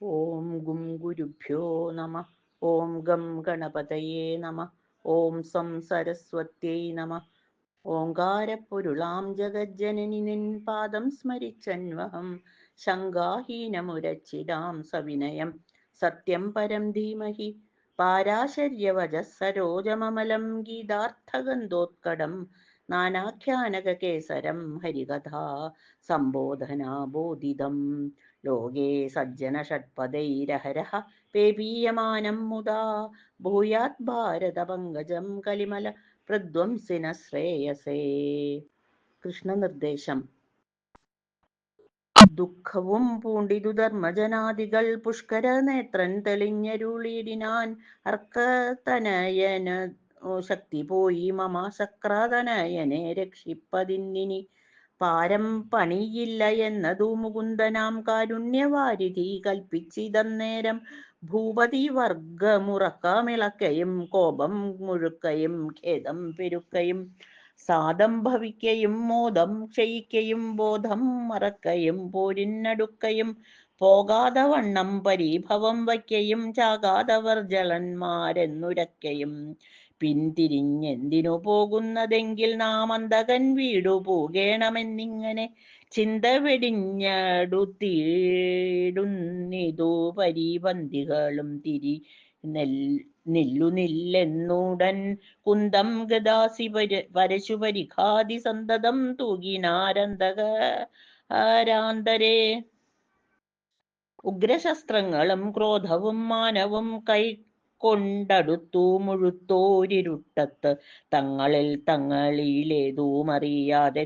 ഓം ഗും ഗുരുഭ്യോ നമ. ഓം ഗം ഗണപതയേ നമ. ഓം സം സരസ്വത്യൈ നമ. ഓങ്കാരപ്പൊരുളാം ജഗജ്ജനനി നിൻ പാദം സ്മരിച്ചന്വഹം. ശങ്കാഹീനമുരച്ചിടാം സവിനയം. സത്യം പരം ധീമഹി. പാരാശര്യവജസ്സരോജമമലം ഗീതാർത്ഥഗന്ധോത്കടം. നാനാഖ്യാനകേസരം ഹരികഥാ സംബോധനാബോധിതം. ലോകേ സജ്ജന ഷഡ്പദൈരഹരഃ പേപീയമാനം മുദാ. ഭൂയാത് ഭാരത പങ്കജം കലിമല പ്രധ്വംസിന ശ്രേയസേ. കൃഷ്ണനിർദ്ദേശം. ദുഃഖവും പൂണ്ടിതു ധർമ്മജനാദികൾ പുഷ്കര നേത്രൻ തെളിഞ്ഞരുളിയിടിനാൻ അർക്കതനയന ശക്തി പോയി മമ ശക്രതനയനെ രക്ഷിപ്പതിന്നിനി. പാരം പണിയില്ല എന്നതു മുകുന്ദനാം കാരുണ്യവാരിധി കൽപ്പിച്ചിതന്നേരം ഭൂപതി വർഗമുറക്കമിളക്കയും കോപം മുഴുക്കയും ഖേദം പെരുക്കയും സാദം ഭവിക്കയും മോദം ക്ഷയിക്കയും ബോധം മറക്കയും പോരിനടുക്കയും പോകാതെ വണ്ണം പരീഭവം വയ്ക്കയും ചാകാതവർ ജളന്മാരെന്നുരക്കയും പിന്തിരിഞ്ഞെന്തിനു പോകുന്നതെങ്കിൽ നാം അന്തകൻ വീടു പോകേണമെന്നിങ്ങനെ ചിന്ത വെടിഞ്ഞടുത്തിടുന്നിതു പരിപന്തികളും തിരി നില്ലുനില്ലെന്നുടൻ കുന്തം ഗദാസി പര പരശു പരിഘാതി സന്തതം തൂകിനാരന്തക ആരാന്തരേ. ഉഗ്രശസ്ത്രങ്ങളും ക്രോധവും മാനവും കൈ കൊണ്ടടുത്തു മുഴുത്തോരിരുട്ടത്ത്. തങ്ങളിൽ തങ്ങളിലേതൂമറിയാതെ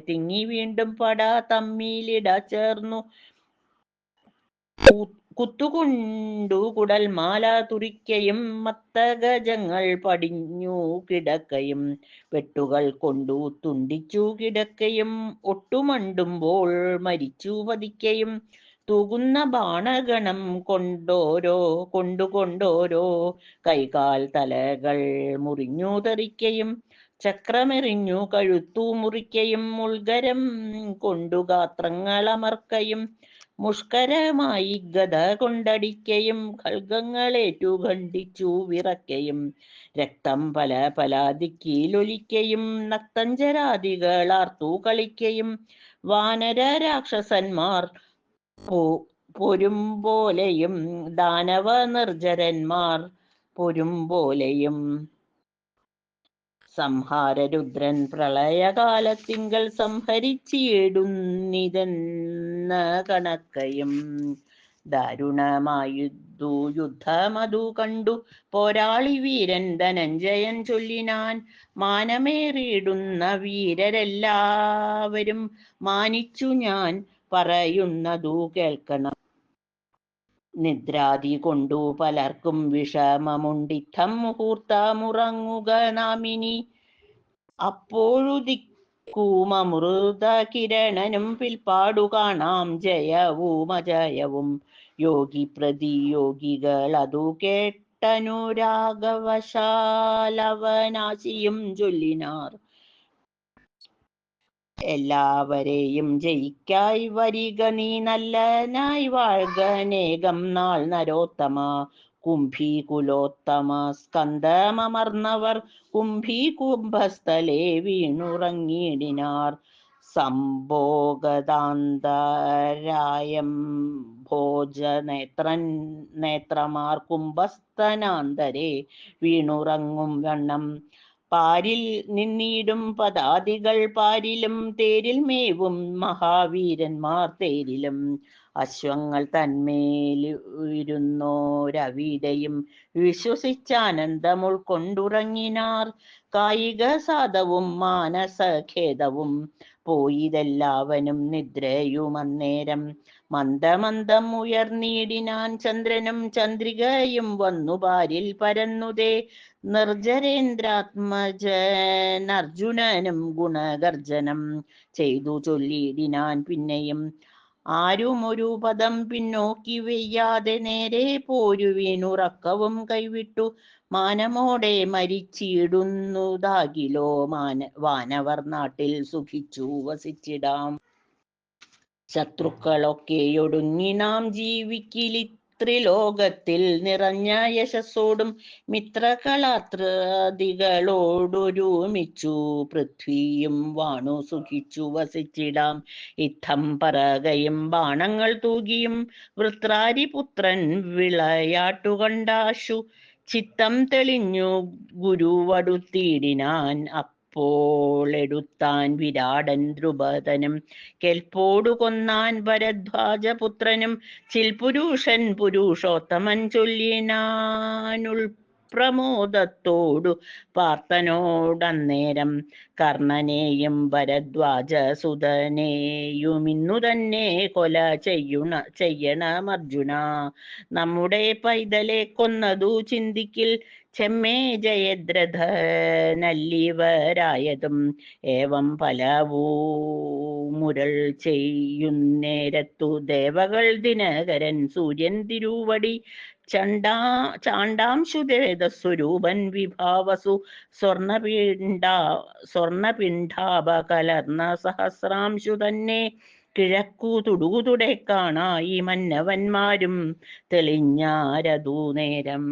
തിങ്ങി വീണ്ടും പടാ തമ്മിലിട ചേർന്നു. കുത്തുകൊണ്ടു കുടൽമാല തുറിക്കയും മത്തഗജങ്ങൾ പടിഞ്ഞു കിടക്കയും വെട്ടുകൾ കൊണ്ടു തുണ്ടിച്ചു കിടക്കയും ഒട്ടുമണ്ടുമ്പോൾ മരിച്ചു പതിക്കയും തൂകുന്ന ബാണഗണം കൊണ്ടോരോ കൊണ്ടുകൊണ്ടോരോ. കൈകാൽ തലകൾ മുറിഞ്ഞു തെറിക്കയും ചക്രമെറിഞ്ഞു കഴുത്തു മുറിക്കയും മുൾഗരം കൊണ്ടു ഗാത്രങ്ങളമർക്കയും മുഷ്കരമായി ഗത കൊണ്ടടിക്കയും ഖൽഗങ്ങളേറ്റു ഖണ്ഡിച്ചു വിറക്കയും രക്തം പല പല ദിക്കിലൊലിക്കയും നക്തഞ്ചരാദികളാർത്തു കളിക്കയും. വാനര രാക്ഷസന്മാർ പൊരും പോലെയും ദാനവ നിർജരന്മാർ പൊരും പോലെയും. സംഹാരരുദ്രൻ പ്രളയകാലത്തിങ്കൽ സംഹരിച്ചിടുന്നിതെന്ന കണക്കയും. ദാരുണമായുദ്ധു യുദ്ധമതു കണ്ടു പോരാളി വീരൻ ധനഞ്ജയൻ ചൊല്ലിനാൻ മാനമേറിയിടുന്ന വീരരെല്ലാവരും മാനിച്ചു ഞാൻ പറയുന്നതു കേൾക്കണം. നിദ്രാതി കൊണ്ടു പലർക്കും വിഷമമുണ്ടിത്തം മുഹൂർത്തമുറങ്ങുക നാമിനി. അപ്പോഴുദിക്കൂമമൃത കിരണനും പിൽപ്പാടു കാണാം ജയവും അജയവും. യോഗി പ്രതിയോഗികൾ അതു കേട്ടനുരാഗവശാലവനാശിയും ചൊല്ലിനാർ. എല്ലാവരെയും ജയിക്കായി വരിക നീ നല്ലനായി വാഴ്കനേകം നാൾ നരോത്തമ. കുംഭി കുലോത്തമ സ്കന്ധമർന്നവർ കുംഭി കുംഭസ്ഥലെ വീണുറങ്ങിയിടിനാർ. സംഭോഗതാന്തരായം ഭോജനേത്രൻ നേത്രമാർ കുംഭസ്ഥനാന്തരെ വീണുറങ്ങും വണ്ണം. പാരിൽ നിന്നിടും പദാതികൾ പാരിലും തേരിൽ മേവും മഹാവീരന്മാർ തേരിലും. അശ്വങ്ങൾ തന്മേൽ തന്മേലിരുന്നോരവിടെയും വിശ്വസിച്ചാനന്ദം ഉൾക്കൊണ്ടുറങ്ങിനാർ കായിക സാധവും മാനസഖേദവും പോയിതെല്ലാവനും നിദ്രയും അന്നേരം മന്ദമന്ദം ഉയർന്നിടിനാൻ ചന്ദ്രനും ചന്ദ്രികയും വന്നു പാരിൽ പരന്നുതേ. നിർജരേന്ദ്രാത്മജനർജുനനും ഗുണഗർജനം ചെയ്തു ചൊല്ലിയിടിനാൻ പിന്നെയും ആരും ഒരു പദം പിന്നോക്കി വെയ്യാതെ നേരെ പോരു വീണുറക്കവും കൈവിട്ടു. മാനമോടെ മരിച്ചിടുന്നതാകിലോ മാന വാനവർ നാട്ടിൽ സുഖിച്ചു വസിച്ചിടാം. ശത്രുക്കളൊക്കെയൊടുങ്ങി നാം ജീവിക്കിലി ത്രിലോകത്തിൽ നിറഞ്ഞ യശസ്സോടും മിത്രകളാത്രാദികളോടൊരുമിച്ചു. പൃഥ്വിയും വാണു സുഖിച്ചു വസിച്ചിടാം. ഇത്തം പറകയും ബാണങ്ങൾ തൂകിയും വൃത്രാരിപുത്രൻ വിളയാട്ടുകണ്ടാശു. ചിത്തം തെളിഞ്ഞു ഗുരുവടുത്തിടിനാൻ അപ്പോൾ എടുത്താൻ വിരാടൻ ദ്രുപദനും കെൽപ്പോടു കൊന്നാൻ ഭരദ്വാജപുത്രനും ചിൽപുരുഷൻ പുരുഷോത്തമൻ ചൊല്ലിനാനുൾ പ്രമോദത്തോടു പാർത്തനോടന്നേരം കർണനെയും ഭരദ്വാജസുതനെയും ഇന്നു തന്നെ കൊല ചെയ്യുണ ചെയ്യണം നമ്മുടെ പൈതലെ കൊന്നതു ചിന്തിക്കിൽ ചെമ്മേ ജയദ്രഥനല്ലിവരായതും ഏവം പലവൂ മുരൾ ചെയ്യുന്നേരത്തു ദേവകൾ ദിനകരൻ സൂര്യൻ തിരുവടി ചണ്ടാ ചാണ്ടാംശുദേതസ്വരൂപൻ വിഭാവസു സ്വർണപിണ്ട കലർന്ന സഹസ്രാംശു തന്നെ കിഴക്കു തുടുകുതുടെ കാണായി മന്നവന്മാരും തെളിഞ്ഞാരതു നേരം